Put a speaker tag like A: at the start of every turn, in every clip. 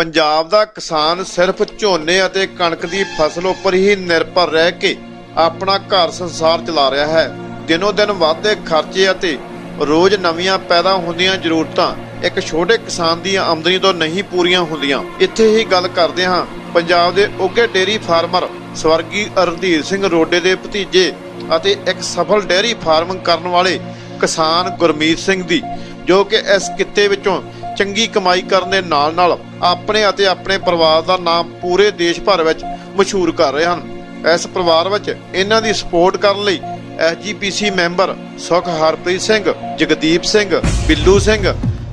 A: ਪੰਜਾਬ ਦਾ ਕਿਸਾਨ ਸਿਰਫ ਝੋਨੇ ਅਤੇ ਕਣਕ ਦੀ ਫਸਲ ਉੱਪਰ ਹੀ ਨਿਰਭਰ ਰਹਿ ਕੇ ਆਪਣਾ ਘਰ ਸੰਸਾਰ ਚਲਾ ਰਿਹਾ ਹੈ। ਦਿਨੋ ਦਿਨ ਵਧਦੇ ਖਰਚੇ ਅਤੇ ਰੋਜ਼ ਨਵੀਆਂ ਪੈਦਾ ਹੁੰਦੀਆਂ ਜ਼ਰੂਰਤਾਂ ਇੱਕ ਛੋਟੇ ਕਿਸਾਨ ਦੀ ਆਮਦਨੀ ਤੋਂ ਨਹੀਂ ਪੂਰੀਆਂ ਹੁੰਦੀਆਂ। ਇੱਥੇ ਹੀ ਗੱਲ ਕਰਦੇ ਹਾਂ, ਪੰਜਾਬ ਦੇ ਉੱਘੇ ਡੇਅਰੀ ਫਾਰਮਰ ਸਵਰਗੀ ਰਣਧੀਰ ਸਿੰਘ ਰੋਡੇ ਦੇ ਭਤੀਜੇ ਅਤੇ ਇੱਕ ਸਫਲ ਡੇਅਰੀ ਫਾਰਮਿੰਗ ਕਰਨ ਵਾਲੇ ਕਿਸਾਨ ਗੁਰਮੀਤ ਸਿੰਘ ਦੀ, ਜੋ ਕਿ ਇਸ ਕਿੱਤੇ ਵਿੱਚੋਂ ਚੰਗੀ ਕਮਾਈ ਕਰਨ ਦੇ ਨਾਲ-ਨਾਲ ਆਪਣੇ ਅਤੇ ਆਪਣੇ ਪਰਿਵਾਰ ਦਾ ਨਾਮ ਪੂਰੇ ਦੇਸ਼ ਭਰ ਵਿੱਚ ਮਸ਼ਹੂਰ ਕਰ ਰਹੇ ਹਨ। ਇਸ ਪਰਿਵਾਰ ਵਿੱਚ ਇਹਨਾਂ ਦੀ ਸਪੋਰਟ ਕਰਨ ਲਈ ਐਸਜੀਪੀਸੀ ਮੈਂਬਰ ਸੁਖ ਹਰਪ੍ਰੀਤ ਸਿੰਘ, ਜਗਦੀਪ ਸਿੰਘ, ਬਿੱਲੂ ਸਿੰਘ,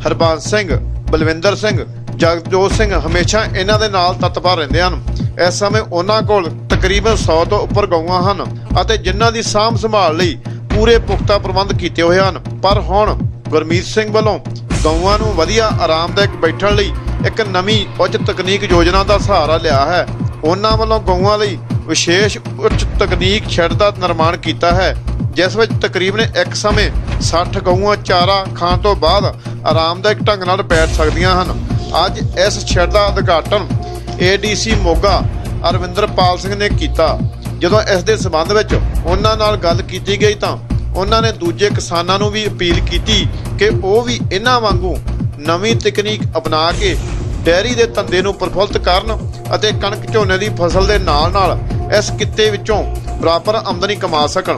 A: ਹਰਬੰਸ ਸਿੰਘ, ਬਲਵਿੰਦਰ ਸਿੰਘ, ਜਗਜੋਤ ਸਿੰਘ ਹਮੇਸ਼ਾ ਇਹਨਾਂ ਦੇ ਨਾਲ ਤਤਪਰ ਰਹਿੰਦੇ ਹਨ। ਇਸ ਸਮੇਂ ਉਹਨਾਂ ਕੋਲ ਤਕਰੀਬਨ 100 ਤੋਂ ਉੱਪਰ ਗਊਆਂ ਹਨ ਅਤੇ ਜਿਨ੍ਹਾਂ ਦੀ ਸਾਂਭ ਸੰਭਾਲ ਲਈ ਪੂਰੇ ਪੁਖਤਾ ਪ੍ਰਬੰਧ ਕੀਤੇ ਹੋਏ ਹਨ। ਪਰ ਹੁਣ ਗੁਰਮੀਤ ਸਿੰਘ ਵੱਲੋਂ ਗਊਆਂ ਨੂੰ ਵਧੀਆ ਆਰਾਮਦਾਇਕ ਬੈਠਣ ਲਈ ਇੱਕ ਨਵੀਂ ਉੱਚ ਤਕਨੀਕ ਯੋਜਨਾ ਦਾ ਸਹਾਰਾ ਲਿਆ ਹੈ। ਉਹਨਾਂ ਵੱਲੋਂ ਗਊਆਂ ਲਈ ਵਿਸ਼ੇਸ਼ ਉੱਚ ਤਕਨੀਕ ਸ਼ੈੱਡ ਦਾ ਨਿਰਮਾਣ ਕੀਤਾ ਹੈ, ਜਿਸ ਵਿੱਚ ਤਕਰੀਬਨ ਇੱਕ ਸਮੇਂ 60 ਗਊਆਂ ਚਾਰਾ ਖਾਣ ਤੋਂ ਬਾਅਦ ਆਰਾਮਦਾਇਕ ਢੰਗ ਨਾਲ ਬੈਠ ਸਕਦੀਆਂ ਹਨ। ਅੱਜ ਇਸ ਸ਼ੈੱਡ ਦਾ ਉਦਘਾਟਨ ਏਡੀਸੀ ਮੋਗਾ ਅਰਵਿੰਦਰਪਾਲ ਸਿੰਘ ਨੇ ਕੀਤਾ। ਜਦੋਂ ਇਸ ਦੇ ਸਬੰਧ ਵਿੱਚ ਉਹਨਾਂ ਨਾਲ ਗੱਲ ਕੀਤੀ ਗਈ ਤਾਂ ਉਹਨਾਂ ਨੇ ਦੂਜੇ ਕਿਸਾਨਾਂ ਨੂੰ ਵੀ ਅਪੀਲ ਕੀਤੀ ਕਿ ਉਹ ਵੀ ਇਹਨਾਂ ਵਾਂਗੂ ਨਵੀਂ ਤਕਨੀਕ ਅਪਣਾ ਕੇ ਡੈਰੀ ਦੇ ਧੰਦੇ ਨੂੰ ਪ੍ਰਫੁੱਲਤ ਕਰਨ ਅਤੇ ਕਣਕ ਝੋਨੇ ਦੀ ਫਸਲ ਦੇ ਨਾਲ-ਨਾਲ ਇਸ ਕਿੱਤੇ ਵਿੱਚੋਂ ਬਰਾਬਰ ਆਮਦਨੀ ਕਮਾ ਸਕਣ।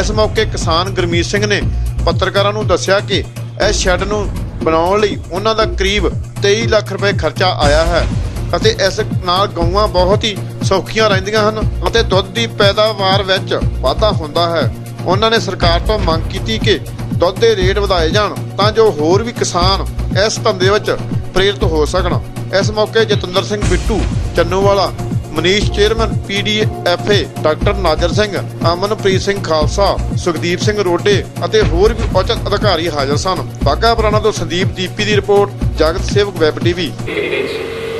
A: ਇਸ ਮੌਕੇ ਕਿਸਾਨ ਗੁਰਮੀਤ ਸਿੰਘ ਨੇ ਪੱਤਰਕਾਰਾਂ ਨੂੰ ਦੱਸਿਆ ਕਿ ਇਸ ਸ਼ੈੱਡ ਨੂੰ ਬਣਾਉਣ ਲਈ ਉਹਨਾਂ ਦਾ ਕਰੀਬ 23 ਲੱਖ ਰੁਪਏ ਖਰਚਾ ਆਇਆ ਹੈ ਅਤੇ ਇਸ ਨਾਲ ਗਊਆਂ ਬਹੁਤ ਹੀ ਸੌਖੀਆਂ ਰਹਿੰਦੀਆਂ ਹਨ ਅਤੇ ਦੁੱਧ ਦੀ ਪੈਦਾਵਾਰ ਵਿੱਚ ਵਾਧਾ ਹੁੰਦਾ ਹੈ। ਉਹਨਾਂ ਨੇ ਸਰਕਾਰ ਤੋਂ ਮੰਗ ਕੀਤੀ ਕਿ ਦੁੱਧ ਦੇ ਰੇਟ ਵਧਾਏ ਜਾਣ ਤਾਂ ਜੋ ਹੋਰ ਵੀ ਕਿਸਾਨ ਇਸ ਧੰਦੇ ਵਿੱਚ ਪ੍ਰੇਰਿਤ ਹੋ ਸਕਣ। ਇਸ ਮੌਕੇ Jatinder Singh Bittu, Channuwala, Manish chairman PDFA doctor Nazar Singh, Amanpreet Singh Khalsa, Sukhdeep Singh Rode ਅਤੇ ਹੋਰ ਵੀ ਉੱਚ ਅਧਿਕਾਰੀ ਹਾਜ਼ਰ ਸਨ। ਬਾਗਾ ਪੁਰਾਣਾ ਤੋਂ ਸੰਦੀਪ ਦੀਪੀ ਦੀ ਰਿਪੋਰਟ, ਜਗਤ ਸੇਵਕ ਵੈਬ ਟੀਵੀ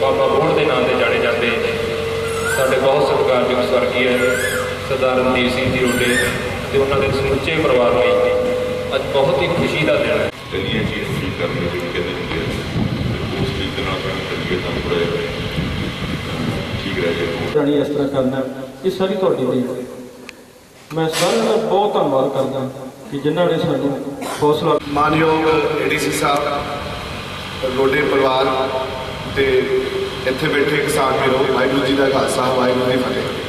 B: ਬਾਬਾ ਬੋੜ ਦੇ ਨਾਂ ਤੇ ਜਾਣੇ ਜਾਂਦੇ ਸਾਡੇ ਬਹੁਤ ਸਤਿਕਾਰਯੋਗ ਸਵਰਗੀ ਹੈ ਸਰਦਾਰ ਰਣਜੀਤ ਸਿੰਘ ਜੀ ਰੋਡੇ। ਤੇ ਉਹਨਾਂ ਦੇ ਸਮੁੱਚੇ ਪਰਿਵਾਰ ਲਈ ਅੱਜ ਬਹੁਤ ਹੀ ਖੁਸ਼ੀ ਦਾ ਦਿਨ ਹੈ।
C: ਚੰਗੀਆਂ ਚੀਜ਼ ਵੀ ਕਰਨ ਦੇ ਵਿੱਚ ਕਹਿੰਦੇ ਹੁੰਦੇ ਆ। ਉਸ ਤਰੀਕੇ ਨਾਲ ਕੰਮ ਕਰੀਏ ਤਾਂ ਥੋੜਾ ਠੀਕ ਰਹਿ ਜਾਏ।
D: ਜਾਣੀ ਇਸ ਤਰ੍ਹਾਂ ਕਰਨਾ ਇਹ ਸਾਰੀ ਤੁਹਾਡੀ ਦੇਣ ਮੈਂ ਸਾਰਿਆਂ ਦਾ ਬਹੁਤ ਧੰਨਵਾਦ ਕਰਦਾ ਕਿ ਜਿਨ੍ਹਾਂ ਨੇ ਸਾਨੂੰ ਹੌਸਲਾ
E: ਮਾਨਯੋਗ ਏਡੀਸੀ ਸਾਹਿਬ ਗੋਡੇ ਪਰਿਵਾਰ ਤੇ ਇੱਥੇ ਬੈਠੇ ਕਿਸਾਨ ਵੀਰੋ ਵਾਹਿਗੁਰੂ ਜੀ ਦਾ ਖਾਲਸਾ ਵਾਹਿਗੁਰੂ ਜੀ ਦੀ ਫਤਿਹ।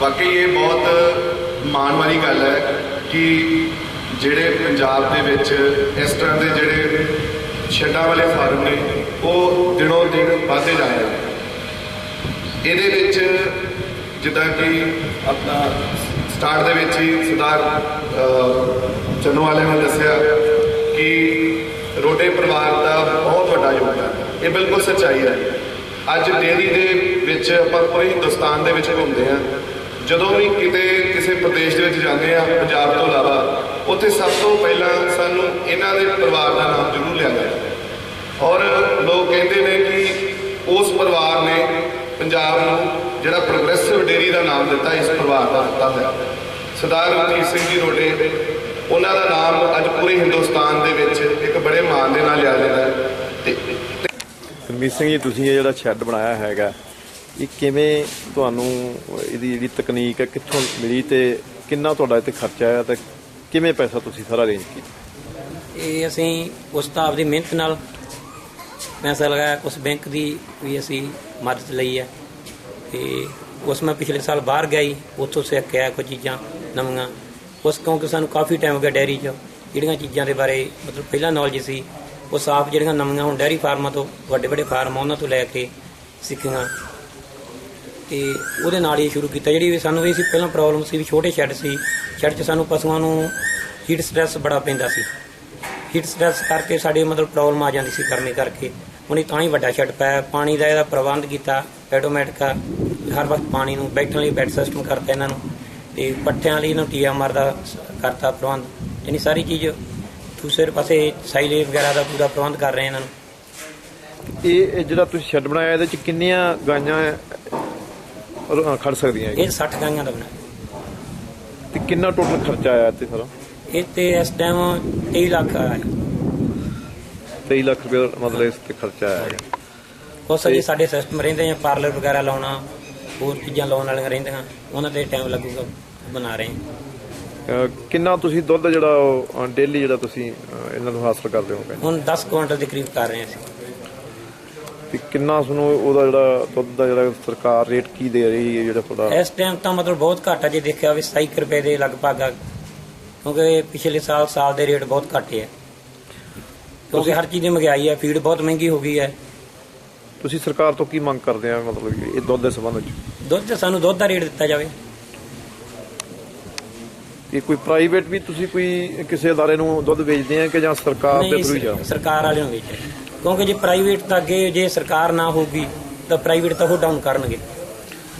E: ਵਾਕਈ ਇਹ ਬਹੁਤ ਮਾਣ ਵਾਲੀ ਗੱਲ ਹੈ ਕਿ ਜਿਹੜੇ ਪੰਜਾਬ ਦੇ ਵਿੱਚ ਇਸ ਤਰ੍ਹਾਂ ਦੇ ਜਿਹੜੇ ਛੱਡਾਂ ਵਾਲੇ ਫਾਰਮ ਨੇ ਉਹ ਦਿਨੋਂ ਦਿਨ ਵਧਦੇ ਜਾ ਰਹੇ ਨੇ। ਇਹਦੇ ਵਿੱਚ ਜਿੱਦਾਂ ਕਿ ਆਪਣਾ ਸਟਾਰਟ ਦੇ ਵਿੱਚ ਹੀ ਸਰਦਾਰ ਅਹ, ਚੰਨੂ ਵਾਲੇ ਨੇ ਦੱਸਿਆ ਕਿ ਰੋਡੇ ਪਰਿਵਾਰ ਦਾ ਬਹੁਤ ਵੱਡਾ ਯੋਗਦਾਨ ਇਹ ਬਿਲਕੁਲ ਸੱਚਾਈ ਹੈ। ਅੱਜ ਡੇਰੀ ਦੇ ਵਿੱਚ ਆਪਾਂ ਪੂਰੇ ਹਿੰਦੁਸਤਾਨ ਦੇ ਵਿੱਚ ਘੁੰਮਦੇ ਆ ਜਦੋਂ ਵੀ ਕਿਤੇ ਕਿਸੇ ਪ੍ਰਦੇਸ਼ ਦੇ ਵਿੱਚ ਜਾਂਦੇ ਆ ਪੰਜਾਬ ਤੋਂ ਇਲਾਵਾ, ਉੱਥੇ ਸਭ ਤੋਂ ਪਹਿਲਾਂ ਸਾਨੂੰ ਇਹਨਾਂ ਦੇ ਪਰਿਵਾਰ ਦਾ ਨਾਮ ਜ਼ਰੂਰ ਲਿਆ ਜਾਂਦਾ ਔਰ ਲੋਕ ਕਹਿੰਦੇ ਨੇ ਕਿ ਉਸ ਪਰਿਵਾਰ ਨੇ ਪੰਜਾਬ ਨੂੰ ਜਿਹੜਾ ਪ੍ਰੋਗਰੈਸਿਵ ਡੇਰੀ ਦਾ ਨਾਮ ਦਿੱਤਾ, ਇਸ ਪਰਿਵਾਰ ਦਾ ਦਿੱਤਾ ਹੈ ਸਰਦਾਰ ਰਣਜੀਤ ਸਿੰਘ ਜੀ ਰੋਡੇ, ਉਹਨਾਂ ਦਾ ਨਾਮ ਅੱਜ ਪੂਰੇ ਹਿੰਦੁਸਤਾਨ ਦੇ ਵਿੱਚ ਇੱਕ ਬੜੇ ਮਾਣ ਦੇ ਨਾਲ ਲਿਆ ਜਾਂਦਾ ਹੈ। ਤੇ
A: ਗੁਰਮੀਤ ਸਿੰਘ ਜੀ, ਤੁਸੀਂ ਇਹ ਜਿਹੜਾ ਸ਼ੈੱਡ ਬਣਾਇਆ ਹੈਗਾ ਇਹ ਕਿਵੇਂ ਤੁਹਾਨੂੰ ਇਹਦੀ ਜਿਹੜੀ ਤਕਨੀਕ ਹੈ, ਕਿੱਥੋਂ ਮਿਲੀ ਤੇ ਕਿੰਨਾ ਤੁਹਾਡਾ ਇੱਥੇ ਖਰਚਾ ਆਇਆ ਤੇ ਕਿਵੇਂ ਪੈਸਾ ਤੁਸੀਂ ਸਾਰਾ ਅਰੇਂਜ ਕੀਤਾ?
F: ਇਹ ਅਸੀਂ ਉਸ ਤਾਂ ਆਪਦੀ ਮਿਹਨਤ ਨਾਲ ਪੈਸਾ ਲਗਾਇਆ ਕੁਝ ਬੈਂਕ ਦੀ ਵੀ ਅਸੀਂ ਮਦਦ ਲਈ ਹੈ। ਤੇ ਉਸ ਮੈਂ ਪਿਛਲੇ ਸਾਲ ਬਾਹਰ ਗਿਆ ਸੀ ਉੱਥੋਂ ਸਿੱਖਿਆ ਕੁਝ ਚੀਜ਼ਾਂ ਨਵੀਆਂ। ਉਸ ਕਿਉਂਕਿ ਸਾਨੂੰ ਕਾਫੀ ਟਾਈਮ ਹੋ ਗਿਆ ਡੈਰੀ 'ਚ, ਜਿਹੜੀਆਂ ਚੀਜ਼ਾਂ ਦੇ ਬਾਰੇ ਮਤਲਬ ਪਹਿਲਾਂ ਨੌਲੇਜ ਸੀ, ਉਹ ਸਾਫ਼ ਜਿਹੜੀਆਂ ਨਵੀਆਂ ਹੁਣ ਡੈਰੀ ਫਾਰਮਾਂ ਤੋਂ ਵੱਡੇ ਵੱਡੇ ਫਾਰਮ ਉਹਨਾਂ ਤੋਂ ਲੈ ਕੇ ਸਿੱਖੀਆਂ। ਤੇ ਉਹਦੇ ਨਾਲ ਹੀ ਸ਼ੁਰੂ ਕੀਤਾ। ਜਿਹੜੀ ਸਾਨੂੰ ਇਹ ਸੀ, ਪਹਿਲਾਂ ਪ੍ਰੋਬਲਮ ਸੀ ਵੀ ਛੋਟੇ ਸ਼ੈੱਡ ਸੀ। ਸ਼ੈੱਡ 'ਚ ਸਾਨੂੰ ਪਸ਼ੂਆਂ ਨੂੰ ਹੀਟ ਸਟ੍ਰੈਸ ਬੜਾ ਪੈਂਦਾ ਸੀ। ਹੀਟ ਸਟ੍ਰੈਸ ਕਰਕੇ ਸਾਡੇ ਮਤਲਬ ਪ੍ਰੋਬਲਮ ਆ ਜਾਂਦੀ ਸੀ ਗਰਮੀ ਕਰਕੇ। ਉਹਨੇ ਤਾਂ ਹੀ ਵੱਡਾ ਸ਼ੈੱਡ ਪਾਇਆ ਪਾਣੀ ਦਾ ਇਹਦਾ ਪ੍ਰਬੰਧ ਕੀਤਾ ਆਟੋਮੈਟਿਕ ਹਰ ਵਕਤ ਪਾਣੀ ਨੂੰ ਬੈਠਣ ਲਈ ਬੈੱਡ ਸਿਸਟਮ ਕਰਤਾ ਇਹਨਾਂ ਨੂੰ। ਤੇ ਪੱਠਿਆਂ ਲਈ ਇਹਨੂੰ ਟੀਐਮਆਰ ਦਾ ਕਰਤਾ ਪ੍ਰਬੰਧ। ਯਾਨੀ ਸਾਰੀ ਚੀਜ਼ ਦੂਸਰੇ ਪਾਸੇ ਸਾਈਲੇ ਵਗੈਰਾ ਦਾ ਪੂਰਾ ਪ੍ਰਬੰਧ ਕਰ ਰਹੇ ਇਹਨਾਂ ਨੂੰ।
A: ਇਹ ਜਿਹੜਾ ਤੁਸੀਂ ਸ਼ੈੱਡ ਬਣਾਇਆ, ਇਹਦੇ ਚ ਕਿੰਨੀਆਂ ਗਾਈਆਂ ਰ- ਖੜ ਸਕਦੀਆਂ
F: ਇਹ 60 ਗਾਈਆਂ ਦਾ ਬਣਾਇਆ
A: ਤੇ ਕਿੰਨਾ ਟੋਟਲ ਖਰਚਾ ਆਇਆ ਤੇ ਸਾਰਾ?
F: ਇਹ ਤੇ ਇਸ ਟਾਈਮ 23 ਲੱਖ ਆਇਆ।
A: 23 ਲੱਖ ਰੁਪਏ ਦਾ ਮਤਲਬ ਇਸ ਤੇ ਖਰਚਾ ਆਇਆ ਹੈਗਾ।
F: ਕੁਛ ਜੀ ਸਾਡੇ ਸਿਸਟਮ ਰਹਿੰਦੇ ਆ ਪਾਰਲਰ ਵਗੈਰਾ ਲਾਉਣਾ ਹੋਰ ਚੀਜ਼ਾਂ ਲਾਉਣ ਵਾਲੀਆਂ ਰਹਿੰਦੀਆਂ ਉਹਨਾਂ ਤੇ ਟਾਈਮ ਲੱਗੂਗਾ ਬਣਾ ਰਹੇ ਹਾਂ।
G: ਅਹ ਕਿੰਨਾ ਤੁਸੀਂ ਦੁੱਧ ਜਿਹੜਾ ਡੇਲੀ ਜਿਹੜਾ ਤੁਸੀਂ ਅਹ ਇਹਨਾਂ ਤੋਂ ਹਾਸਲ ਕਰਦੇ ਹੋ?
F: ਹੁਣ 10 ਕੁਇੰਟਲ ਦੇ ਕਰੀਬ ਕਰ ਰਹੇ ਹਾਂ ਅਸੀਂ।
G: ਤੇ ਕਿੰਨਾ ਤੁਹਾਨੂੰ ਉਹਦਾ ਜਿਹੜਾ ਦੁੱਧ ਦਾ ਜਿਹੜਾ ਸਰਕਾਰ ਰੇਟ ਕੀ ਦੇ ਰਹੀ ਹੈ ਜਿਹੜਾ ਤੁਹਾਡਾ?
F: ਇਸ ਟਾਈਮ ਤਾਂ ਮਤਲਬ ਬਹੁਤ ਘੱਟ ਆ ਜੇ ਦੇਖਿਆ ਵੀ 27 ਕੁ ਰੁਪਏ ਦੇ ਲਗਭਗ ਆ ਕਿਉਂਕਿ ਪਿਛਲੇ ਸਾਲ ਸਾਲ ਦੇ ਰੇਟ ਬਹੁਤ ਘੱਟ ਹੈ। ਕਿਉਂਕਿ ਹਰ ਚੀਜ਼ ਦੀ ਮਹਿੰਗਾਈ ਹੈ ਫੀਡ ਬਹੁਤ ਮਹਿੰਗੀ ਹੋ ਗਈ ਹੈ।
G: ਤੁਸੀਂ ਸਰਕਾਰ ਤੋਂ ਕੀ ਮੰਗ ਕਰਦੇ ਆ ਮਤਲਬ ਕਿ ਇਹ ਦੁੱਧ ਦੇ ਸੰਬੰਧ ਵਿੱਚ?
F: ਦੁੱਧ ਤੇ ਸਾਨੂੰ ਦੁੱਧ ਦਾ ਰੇਟ ਦਿੱਤਾ ਜਾਵੇ।
G: ਇਹ ਕੋਈ ਪ੍ਰਾਈਵੇਟ ਵੀ ਤੁਸੀਂ ਕੋਈ ਕਿਸੇ ਅਦਾਰੇ ਨੂੰ ਦੁੱਧ ਵੇਚਦੇ ਆ ਕਿ ਜਾਂ ਸਰਕਾਰ ਦੇ
F: ਨਹੀਂ
G: ਥਰੂ ਹੀ ਜਾ
F: ਸਰ- ਸਰਕਾਰ ਵਾਲਿਆਂ ਨੂੰ ਵੇਚੇ ਕਿਉਂਕਿ ਜੇ ਪ੍ਰਾਈਵੇਟ ਤਾਂ ਅੱਗੇ ਜੇ ਸਰਕਾਰ ਨਾ ਹੋਊਗੀ ਤਾਂ ਪ੍ਰਾਈਵੇਟ ਤਾਂ ਉਹ ਡਾਊਨ ਕਰਨਗੇ।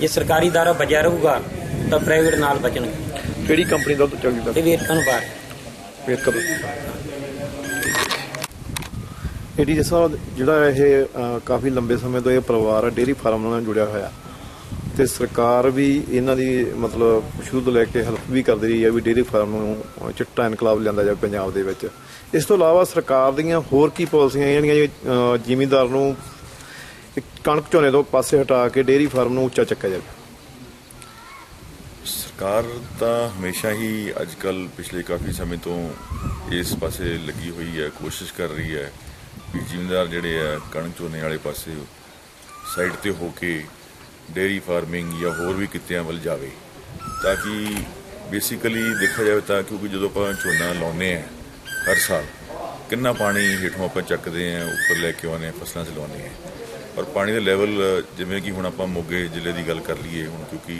F: ਜੇ ਸਰਕਾਰੀ ਦਾਰਾ ਬਚਿਆ ਰਹੂਗਾ ਤਾਂ ਪ੍ਰਾਈਵੇਟ ਨਾਲ ਬਚਣਗੇ।
G: ਕਿਹੜੀ ਕੰਪਨੀ ਦਾ ਦੁੱਧ ਚੱਲਦਾ?
F: ਤੇ ਵੇਰਕਾਂ ਨੂੰ ਬਾਹਰ।
G: ਇਹਦੀ ਜਿਸ ਤਰ੍ਹਾਂ ਜਿਹੜਾ ਇਹ ਕਾਫੀ ਲੰਬੇ ਸਮੇਂ ਤੋਂ ਇਹ ਪਰਿਵਾਰ ਡੇਰੀ ਫਾਰਮ ਨਾਲ ਜੁੜਿਆ ਹੋਇਆ। ਤੇ ਸਰਕਾਰ ਵੀ ਇਹਨਾਂ ਦੀ ਮਤਲਬ ਸ਼ੁਰੂ ਤੋਂ ਲੈ ਕੇ ਹੈਲਪ ਵੀ ਕਰਦੀ ਰਹੀ ਹੈ ਵੀ ਡੇਰੀ ਫਾਰਮ ਨੂੰ ਚਿੱਟਾ ਇਨਕਲਾਬ ਲਿਆਂਦਾ ਜਾਵੇ ਪੰਜਾਬ ਦੇ ਵਿੱਚ। ਇਸ ਤੋਂ ਇਲਾਵਾ ਸਰਕਾਰ ਦੀਆਂ ਹੋਰ ਕੀ ਪਾਲਿਸੀਆਂ ਜਿਹੜੀਆਂ ਅਹ, ਜ਼ਿਮੀਂਦਾਰ ਨੂੰ ਕਣਕ ਝੋਨੇ ਤੋਂ ਪਾਸੇ ਹਟਾ ਕੇ ਡੇਰੀ ਫਾਰਮ ਨੂੰ ਉੱਚਾ ਚੱਕਿਆ ਜਾਵੇ।
C: ਸਰਕਾਰ ਤਾਂ ਹਮੇਸ਼ਾ ਹੀ ਅੱਜ ਕੱਲ ਪਿਛਲੇ ਕਾਫੀ ਸਮੇਂ ਤੋਂ ਇਸ ਪਾਸੇ ਲੱਗੀ ਹੋਈ ਹੈ ਕੋਸ਼ਿਸ਼ ਕਰ ਰਹੀ ਹੈ ਵੀ ਜ਼ਿਮੀਂਦਾਰ ਜਿਹੜੇ ਆ ਕਣਕ ਝੋਨੇ ਵਾਲੇ ਪਾਸੇ ਸਾਈਡ ਤੇ ਹੋ ਕੇ ਡੇਅਰੀ ਫਾਰਮਿੰਗ ਜਾਂ ਹੋਰ ਵੀ ਕਿੱਤਿਆਂ ਵੱਲ ਜਾਵੇ, ਤਾਂ ਕਿ ਬੇਸਿਕਲੀ ਦੇਖਿਆ ਜਾਵੇ ਤਾਂ ਕਿਉਂਕਿ ਜਦੋਂ ਆਪਾਂ ਝੋਨਾ ਲਾਉਂਦੇ ਆ ਹਰ ਸਾਲ, ਕਿੰਨਾ ਪਾਣੀ ਹੇਠੋਂ ਆਪਾਂ ਚੱਕਦੇ ਆ ਉੱਪਰ ਲੈ ਕੇ ਆਉਂਦੇ ਆ ਫਸਲਾਂ 'ਚ ਲਾਉਂਦੇ ਆ ਔਰ ਪਾਣੀ ਦਾ ਲੈਵਲ ਜਿਵੇਂ ਕਿ ਹੁਣ ਆਪਾਂ ਮੋਗੇ ਜ਼ਿਲ੍ਹੇ ਦੀ ਗੱਲ ਕਰ ਲਈਏ, ਹੁਣ ਕਿਉਂਕਿ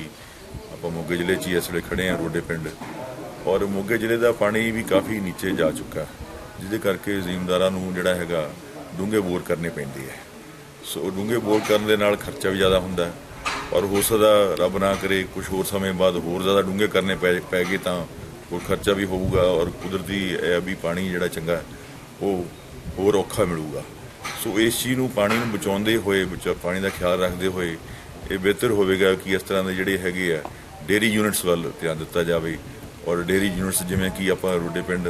C: ਆਪਾਂ ਮੋਗੇ ਜ਼ਿਲ੍ਹੇ 'ਚ ਹੀ ਇਸ ਵੇਲੇ ਖੜੇ ਆ ਰੋਡੇ ਪਿੰਡ। ਔਰ ਮੋਗੇ ਜ਼ਿਲ੍ਹੇ ਦਾ ਪਾਣੀ ਵੀ ਕਾਫੀ ਨੀਚੇ ਜਾ ਚੁੱਕਾ, ਜਿਹਦੇ ਕਰਕੇ ਜ਼ਿਮੀਂਦਾਰਾਂ ਨੂੰ ਜਿਹੜਾ ਹੈਗਾ ਡੂੰਘੇ ਬੋਰ ਕਰਨੇ ਪੈਂਦੇ ਆ। ਸੋ ਡੂੰਘੇ ਬੋਰ ਕਰਨ ਦੇ ਨਾਲ ਖਰਚਾ ਵੀ ਜ਼ਿਆਦਾ ਹੁੰਦਾ ਹੈ ਔਰ ਹੋ ਸਕਦਾ ਰੱਬ ਨਾ ਕਰੇ ਕੁਝ ਹੋਰ ਸਮੇਂ ਬਾਅਦ ਹੋਰ ਜ਼ਿਆਦਾ ਡੂੰਘੇ ਕਰਨੇ ਪੈ ਪੈ ਗਏ ਤਾਂ ਹੋਰ ਖਰਚਾ ਵੀ ਹੋਊਗਾ ਔਰ ਕੁਦਰਤੀ ਇਹ ਵੀ ਪਾਣੀ ਜਿਹੜਾ ਚੰਗਾ ਉਹ ਹੋਰ ਔਖਾ ਮਿਲੂਗਾ। ਸੋ ਇਸ ਚੀਜ਼ ਨੂੰ ਪਾਣੀ ਨੂੰ ਬਚਾਉਂਦੇ ਹੋਏ, ਬਚਾ, ਪਾਣੀ ਦਾ ਖਿਆਲ ਰੱਖਦੇ ਹੋਏ ਇਹ ਬਿਹਤਰ ਹੋਵੇਗਾ ਕਿ ਇਸ ਤਰ੍ਹਾਂ ਦੇ ਜਿਹੜੇ ਹੈਗੇ ਆ ਡੇਰੀ ਯੂਨਿਟਸ ਵੱਲ ਧਿਆਨ ਦਿੱਤਾ ਜਾਵੇ। ਔਰ ਡੇਰੀ ਯੂਨਿਟਸ ਜਿਵੇਂ ਕਿ ਆਪਾਂ ਰੋਡੇ ਪਿੰਡ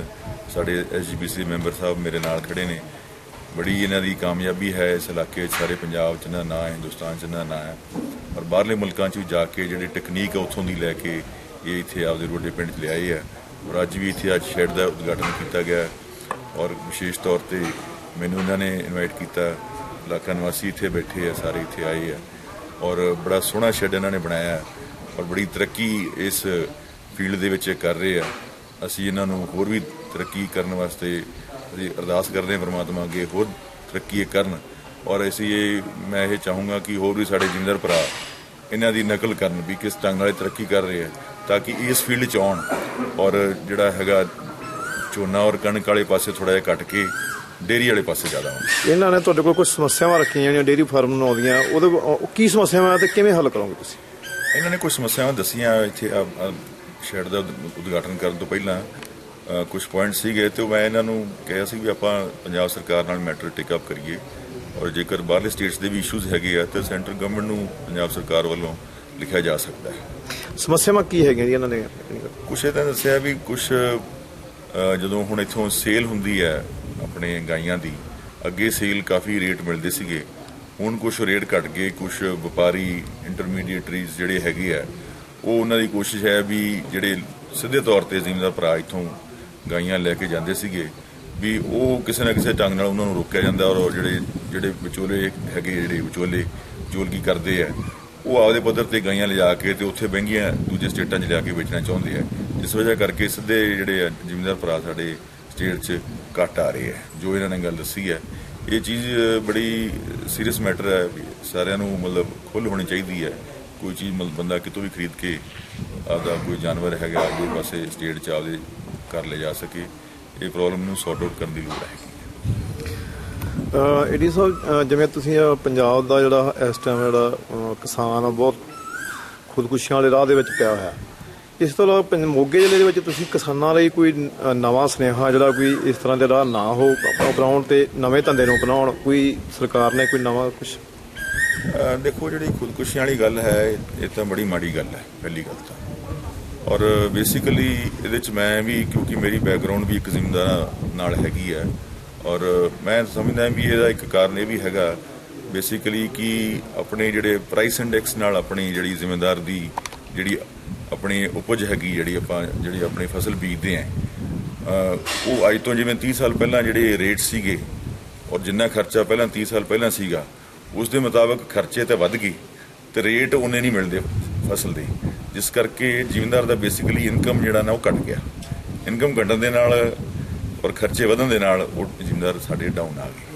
C: ਸਾਡੇ ਐਸਜੀਪੀਸੀ ਮੈਂਬਰ ਸਾਹਿਬ ਮੇਰੇ ਨਾਲ ਖੜੇ ਨੇ ਬੜੀ ਇਹਨਾਂ ਦੀ ਕਾਮਯਾਬੀ ਹੈ, ਇਸ ਇਲਾਕੇ 'ਚ ਸਾਰੇ ਪੰਜਾਬ 'ਚ ਨਾ ਨਾਂ ਹੈ, ਹਿੰਦੁਸਤਾਨ 'ਚ ਨਾ ਨਾਂ ਹੈ। ਔਰ ਬਾਹਰਲੇ ਮੁਲਕਾਂ 'ਚ ਵੀ ਜਾ ਕੇ ਜਿਹੜੀ ਟੈਕਨੀਕ ਹੈ ਉੱਥੋਂ ਦੀ ਲੈ ਕੇ ਇਹ ਇੱਥੇ ਆਪਦੇ ਰੋਡੇ ਪਿੰਡ 'ਚ ਲਿਆਏ ਆ। ਔਰ ਅੱਜ ਵੀ ਇੱਥੇ ਅੱਜ ਸ਼ੈੱਡ ਦਾ ਉਦਘਾਟਨ ਕੀਤਾ ਗਿਆ। ਔਰ ਵਿਸ਼ੇਸ਼ ਤੌਰ ਤੇ ਮੈਨੂੰ ਇਹਨਾਂ ਨੇ ਇਨਵਾਈਟ ਕੀਤਾ। ਇਲਾਕਾ ਨਿਵਾਸੀ ਇੱਥੇ ਬੈਠੇ ਆ, ਸਾਰੇ ਇੱਥੇ ਆਏ ਆ। ਔਰ ਬੜਾ ਸੋਹਣਾ ਸ਼ੈੱਡ ਇਹਨਾਂ ਨੇ ਬਣਾਇਆ। ਔਰ ਬੜੀ ਤਰੱਕੀ ਇਸ ਫੀਲਡ ਦੇ ਵਿੱਚ ਕਰ ਰਹੇ ਆ। ਅਸੀਂ ਇਹਨਾਂ ਨੂੰ ਹੋਰ ਵੀ ਤਰੱਕੀ ਕਰਨ ਵਾਸਤੇ ਅਸੀਂ ਅਰਦਾਸ ਕਰਦੇ ਹਾਂ ਪ੍ਰਮਾਤਮਾ ਅੱਗੇ ਹੋਰ ਤਰੱਕੀ ਕਰਨ। ਔਰ ਅਸੀਂ ਇਹ ਮੈਂ ਇਹ ਚਾਹੂੰਗਾ ਕਿ ਹੋਰ ਵੀ ਸਾਡੇ ਜ਼ਿਮੀਂਦਾਰ ਭਰਾ ਇਹਨਾਂ ਦੀ ਨਕਲ ਕਰਨ ਵੀ ਕਿਸ ਢੰਗ ਨਾਲ ਤਰੱਕੀ ਕਰ ਰਹੇ ਆ ਤਾਂ ਕਿ ਇਸ ਫੀਲਡ 'ਚ ਆਉਣ। ਔਰ ਜਿਹੜਾ ਹੈਗਾ ਝੋਨਾ ਔਰ ਕਣਕ ਵਾਲੇ ਪਾਸੇ ਥੋੜਾ ਜਿਹਾ ਘਟ ਕੇ ਡੇਰੀ ਵਾਲੇ ਪਾਸੇ ਜ਼ਿਆਦਾ ਆਉਣ।
G: ਇਹਨਾਂ ਨੇ ਤੁਹਾਡੇ ਕੋਲ ਕੁਝ ਸਮੱਸਿਆਵਾਂ ਰੱਖੀਆਂ ਜਿਹੜੀਆਂ ਡੇਰੀ ਫਾਰਮ ਨੂੰ ਆਉਂਦੀਆਂ ਉਹਦੇ ਉਹ ਕੀ ਸਮੱਸਿਆਵਾਂ ਤੇ ਕਿਵੇਂ ਹੱਲ ਕਰੋਗੇ ਤੁਸੀਂ?
C: ਇਹਨਾਂ ਨੇ ਕੁਝ ਸਮੱਸਿਆਵਾਂ ਦੱਸੀਆਂ ਇੱਥੇ ਸ਼ੈਡ ਦਾ ਉਦ- ਉਦਘਾਟਨ ਕਰਨ ਤੋਂ ਪਹਿਲਾਂ। ਕੁਝ ਪੁਆਇੰਟ ਸੀਗੇ ਤੇ ਮੈਂ ਇਹਨਾਂ ਨੂੰ ਕਿਹਾ ਸੀ ਵੀ ਆਪਾਂ ਪੰਜਾਬ ਸਰਕਾਰ ਨਾਲ ਮੈਟਰ ਟੇਕ ਅਪ ਕਰੀਏ। ਔਰ ਜੇਕਰ ਬਾਹਰਲੇ ਸਟੇਟਸ ਦੇ ਵੀ ਇਸ਼ੂਜ਼ ਹੈਗੇ ਆ ਤੇ ਸੈਂਟਰ ਗਵਰਨਮੈਂਟ ਨੂੰ ਪੰਜਾਬ ਸਰਕਾਰ ਵੱਲੋਂ ਲਿਖਿਆ ਜਾ ਸਕਦਾ ਹੈ।
G: ਸਮੱਸਿਆਵਾਂ ਕੀ ਹੈਗੀਆਂ ਜੀ ਇਹਨਾਂ ਨੇ
C: ਕੁਛ ਇਹ ਤਾਂ ਦੱਸਿਆ ਵੀ ਕੁਛ ਅ, ਜਦੋਂ ਹੁਣ ਇੱਥੋਂ ਸੇਲ ਹੁੰਦੀ ਹੈ ਆਪਣੇ ਗਾਈਆਂ ਦੀ ਅੱਗੇ ਸੇਲ ਕਾਫੀ ਰੇਟ ਮਿਲਦੇ ਸੀਗੇ। ਹੁਣ ਕੁਛ ਰੇਟ ਘਟ ਗਏ ਕੁਛ ਵਪਾਰੀ ਇੰਟਰਮੀਡੀਏਟਰੀਜ਼ ਜਿਹੜੇ ਹੈਗੇ ਆ ਉਹ ਉਹਨਾਂ ਦੀ ਕੋਸ਼ਿਸ਼ ਹੈ ਵੀ ਜਿਹੜੇ ਸਿੱਧੇ ਤੌਰ ਤੇ ਜ਼ਿਮੀਂਦਾਰ ਭਰਾ ਇੱਥੋਂ ਗਾਈਆਂ ਲੈ ਕੇ ਜਾਂਦੇ ਸੀਗੇ, ਵੀ ਉਹ ਕਿਸੇ ਨਾ ਕਿਸੇ ਢੰਗ ਨਾਲ ਉਹਨਾਂ ਨੂੰ ਰੋਕਿਆ ਜਾਂਦਾ ਔਰ ਜਿਹੜੇ ਜਿਹੜੇ ਵਿਚੋਲੇ ਹੈਗੇ, ਜਿਹੜੇ ਵਿਚੋਲੇ ਚੋਲਗੀ ਕਰਦੇ ਆ, ਉਹ ਆਪਦੇ ਪੱਧਰ ਤੇ ਗਾਈਆਂ ਲਿਜਾ ਕੇ ਤੇ ਉੱਥੇ ਮਹਿੰਗੀਆਂ ਦੂਜੇ ਸਟੇਟਾਂ 'ਚ ਲਿਆ ਕੇ ਵੇਚਣਾ ਚਾਹੁੰਦੇ ਆ। ਜਿਸ ਵਜ੍ਹਾ ਕਰਕੇ ਸਿੱਧੇ ਜਿਹੜੇ ਆ ਜ਼ਿਮੀਂਦਾਰ ਭਰਾ ਸਾਡੇ ਸਟੇਟ 'ਚ ਘੱਟ ਆ ਰਹੇ ਆ। ਜੋ ਇਹਨਾਂ ਨੇ ਗੱਲ ਦੱਸੀ ਹੈ ਇਹ ਚੀਜ਼ ਬੜੀ ਸੀਰੀਅਸ ਮੈਟਰ ਹੈ ਵੀ ਸਾਰਿਆਂ ਨੂੰ ਮਤਲਬ ਖੁੱਲ੍ਹ ਹੋਣੀ ਚਾਹੀਦੀ ਹੈ ਕੋਈ ਚੀਜ਼ ਮਤਲਬ ਬੰਦਾ ਕਿਤੋਂ ਵੀ ਖਰੀਦ ਕੇ ਆਪਦਾ ਕੋਈ ਜਾਨਵਰ ਹੈਗਾ ਕੋਈ ਪਾਸੇ ਸਟੇਟ 'ਚ ਆਪਦੇ ਕਰ ਲੈ ਜਾ ਸਕੇ ਇਹ ਪ੍ਰੋਬਲਮ ਨੂੰ ਸੌਰਟ ਆਊਟ ਕਰਨ ਦੀ ਲੋੜ ਹੈ।
G: ਏਡੀ ਸਾਹਿਬ ਜਿਵੇਂ ਤੁਸੀਂ ਪੰਜਾਬ ਦਾ ਜਿਹੜਾ ਇਸ ਟਾਈਮ ਜਿਹੜਾ ਕਿਸਾਨ ਬਹੁਤ ਖੁਦਕੁਸ਼ੀਆਂ ਵਾਲੇ ਰਾਹ ਦੇ ਵਿੱਚ ਪਿਆ ਹੋਇਆ। ਇਸ ਤੋਂ ਇਲਾਵਾ ਮੋਗੇ ਜ਼ਿਲ੍ਹੇ ਦੇ ਵਿੱਚ ਤੁਸੀਂ ਕਿਸਾਨਾਂ ਲਈ ਕੋਈ ਨਵਾਂ ਸੁਨੇਹਾ ਜਿਹੜਾ ਕੋਈ ਇਸ ਤਰ੍ਹਾਂ ਦੇ ਰਾਹ ਨਾ ਹੋ ਅਪਣਾਉਣ ਤੇ ਨਵੇਂ ਧੰਦੇ ਨੂੰ ਅਪਣਾਉਣ ਕੋਈ ਸਰਕਾਰ ਨੇ ਕੋਈ ਨਵਾਂ ਕੁਝ
C: ਦੇਖੋ ਜਿਹੜੀ ਖੁਦਕੁਸ਼ੀਆਂ ਵਾਲੀ ਗੱਲ ਹੈ ਇਹ ਤਾਂ ਬੜੀ ਮਾੜੀ ਗੱਲ ਹੈ ਪਹਿਲੀ ਗੱਲ ਤਾਂ। ਔਰ ਬੇਸਿਕਲੀ ਇਹਦੇ ਚ ਮੈਂ ਵੀ, ਕਿਉਂਕਿ ਮੇਰੀ ਬੈਕਗ੍ਰਾਉਂਡ ਵੀ ਇੱਕ ਜ਼ਿਮੀਂਦਾਰਾਂ ਨਾਲ ਹੈਗੀ ਹੈ, ਔਰ ਮੈਂ ਸਮਝਦਾ ਵੀ ਇਹਦਾ ਇੱਕ ਕਾਰਨ ਇਹ ਵੀ ਹੈਗਾ, ਬੇਸਿਕਲੀ ਕਿ ਆਪਣੇ ਜਿਹੜੇ ਪ੍ਰਾਈਸ ਇੰਡੈਕਸ ਨਾਲ ਆਪਣੀ ਜਿਹੜੀ ਜ਼ਿੰਮੇਦਾਰ ਦੀ ਜਿਹੜੀ ਆਪਣੀ ਉਪਜ ਹੈਗੀ, ਜਿਹੜੀ ਆਪਾਂ, ਜਿਹੜੀ ਆਪਣੀ ਫਸਲ ਬੀਜਦੇ ਆਂ ਉਹ ਅੱਜ ਤੋਂ ਜਿਵੇਂ 30 ਸਾਲ ਪਹਿਲਾਂ ਜਿਹੜੇ ਰੇਟ ਸੀਗੇ, ਔਰ ਜਿੰਨਾ ਖਰਚਾ ਪਹਿਲਾਂ 30 ਸਾਲ ਪਹਿਲਾਂ ਸੀਗਾ, ਉਸ ਦੇ ਮੁਤਾਬਕ ਖਰਚੇ ਤਾਂ ਵੱਧ ਗਏ, ਤੇ ਰੇਟ ਉਹਨੇ ਨਹੀਂ ਮਿਲਦੇ ਫਸਲ ਦੇ। ਜਿਸ ਕਰਕੇ ਜ਼ਿਮੀਂਦਾਰ ਦਾ ਬੇਸਿਕਲੀ ਇਨਕਮ ਜਿਹੜਾ ਨਾ ਉਹ ਘਟ ਗਿਆ। ਇਨਕਮ ਘਟਣ ਦੇ ਨਾਲ ਔਰ ਖਰਚੇ ਵਧਣ ਦੇ ਨਾਲ ਉਹ ਜ਼ਿਮੀਂਦਾਰ ਸਾਡੇ ਡਾਊਨ ਆ ਗਏ।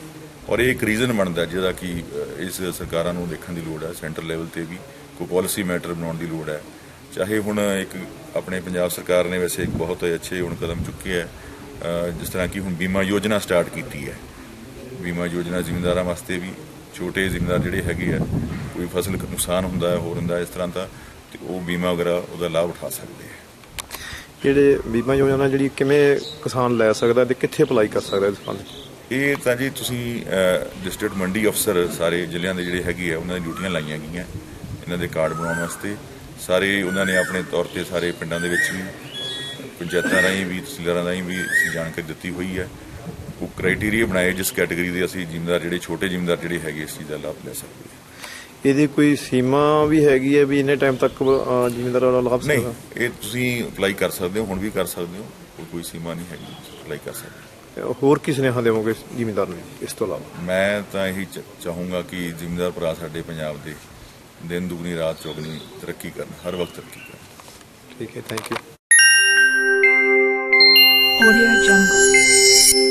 C: ਔਰ ਇਹ ਇੱਕ ਰੀਜ਼ਨ ਬਣਦਾ ਜਿਹਦਾ ਕਿ ਇਸ ਸਰਕਾਰਾਂ ਨੂੰ ਦੇਖਣ ਦੀ ਲੋੜ ਹੈ ਸੈਂਟਰ ਲੈਵਲ ਤੇ ਵੀ ਕੋਈ ਪਾਲਿਸੀ ਮੈਟਰ ਬਣਾਉਣ ਦੀ ਲੋੜ ਹੈ। ਚਾਹੇ ਹੁਣ ਇੱਕ ਆਪਣੇ ਪੰਜਾਬ ਸਰਕਾਰ ਨੇ ਵੈਸੇ ਇੱਕ ਬਹੁਤ ਅੱਛੇ ਹੁਣ ਕਦਮ ਚੁੱਕੇ ਹੈ ਜਿਸ ਤਰ੍ਹਾਂ ਕਿ ਹੁਣ ਬੀਮਾ ਯੋਜਨਾ ਸਟਾਰਟ ਕੀਤੀ ਹੈ। ਬੀਮਾ ਯੋਜਨਾ ਜ਼ਿਮੀਂਦਾਰਾਂ ਵਾਸਤੇ ਵੀ ਛੋਟੇ ਜ਼ਿਮੀਂਦਾਰ ਜਿਹੜੇ ਹੈਗੇ ਆ, ਕੋਈ ਫਸਲ ਨੁਕਸਾਨ ਹੁੰਦਾ ਹੈ, ਹੋਰ ਹੁੰਦਾ ਇਸ ਤਰ੍ਹਾਂ ਤਾਂ ਉਹ ਬੀਮਾ ਵਗੈਰਾ ਉਹਦਾ ਲਾਭ ਉਠਾ ਸਕਦੇ ਆ।
G: ਜਿਹੜੇ ਬੀਮਾ ਯੋਜਨਾ ਜਿਹੜੀ ਕਿਵੇਂ ਕਿਸਾਨ ਲੈ ਸਕਦਾ ਤੇ ਕਿੱਥੇ ਅਪਲਾਈ ਕਰ ਸਕਦਾ ਇਸ 'ਚ?
C: ਇਹ ਤਾਂ ਜੀ ਤੁਸੀਂ ਡਿਸਟ੍ਰਿਕਟ ਮੰਡੀ ਅਫਸਰ ਸਾਰੇ ਜ਼ਿਲ੍ਹਿਆਂ ਦੇ ਜਿਹੜੇ ਹੈਗੇ ਆ ਉਹਨਾਂ ਦੀ ਡਿਊਟੀਆਂ ਲਾਈਆਂ ਗਈਆਂ। ਇਹਨਾਂ ਦੇ ਕਾਰਡ ਬਣਾਉਣ ਵਾਸਤੇ। ਸਾਰੇ ਉਹਨਾਂ ਨੇ ਆਪਣੇ ਤੌਰ ਤੇ ਸਾਰੇ ਪਿੰਡਾਂ ਦੇ ਵਿੱਚ ਵੀ ਪੰਚਾਇਤਾਂ ਰਾਹੀਂ ਵੀ ਤਹਿਸੀਲਦਾਰਾਂ ਰਾਹੀਂ ਵੀ ਜਾਣਕਾਰੀ ਦਿੱਤੀ ਹੋਈ ਹੈ। ਉਹ ਕ੍ਰਾਈਟੇਰੀਆ ਬਣਾਏ ਜਿਸ ਕੈਟਾਗਰੀ ਦੇ ਅਸੀਂ ਜ਼ਿਮੀਂਦਾਰ ਜਿਹੜੇ ਛੋਟੇ ਜ਼ਿਮੀਂਦਾਰ ਜਿਹੜੇ ਹੈਗੇ ਇਸ ਚੀਜ਼ ਦਾ ਲਾਭ ਲੈ ਸਕਦੇ
G: ਇਹਦੀ ਕੋਈ ਸੀਮਾ ਵੀ ਹੈਗੀ ਹੈ ਵੀ ਇੰਨੇ ਟਾਈਮ ਤੱਕ ਜ਼ਿਮੀਂਦਾਰ ਵਾਲਾ ਲਾਭ
C: ਨਹੀਂ
G: ਸਕਦਾ
C: ਇਹ ਤੁਸੀਂ ਅਪਲਾਈ ਕਰ ਸਕਦੇ ਹੋ ਹੁਣ ਵੀ ਕਰ ਸਕਦੇ ਹੋ ਕੋਈ ਕੋਈ ਸੀਮਾ ਨਹੀਂ ਹੈਗੀ ਅਪਲਾਈ ਕਰ ਸਕਦੇ।
G: ਹੋਰ ਕੀ ਸੁਨੇਹਾ ਦੇਵੋਗੇ ਜ਼ਿਮੀਂਦਾਰ ਨੂੰ ਇਸ ਤੋਂ ਇਲਾਵਾ
C: ਮੈਂ ਤਾਂ ਇਹੀ ਚਾਹੂੰਗਾ ਕਿ ਜ਼ਿਮੀਂਦਾਰ ਭਰਾ ਸਾਡੇ ਪੰਜਾਬ ਦੇ ਦਿਨ ਦੁਗਣੀ ਰਾਤ ਚੌਗਣੀ ਤਰੱਕੀ ਕਰਨ ਹਰ ਵਕਤ ਤਰੱਕੀ ਕਰਨ
G: ਠੀਕ ਹੈ ਥੈਂਕ ਯੂ
H: Audio Jungle.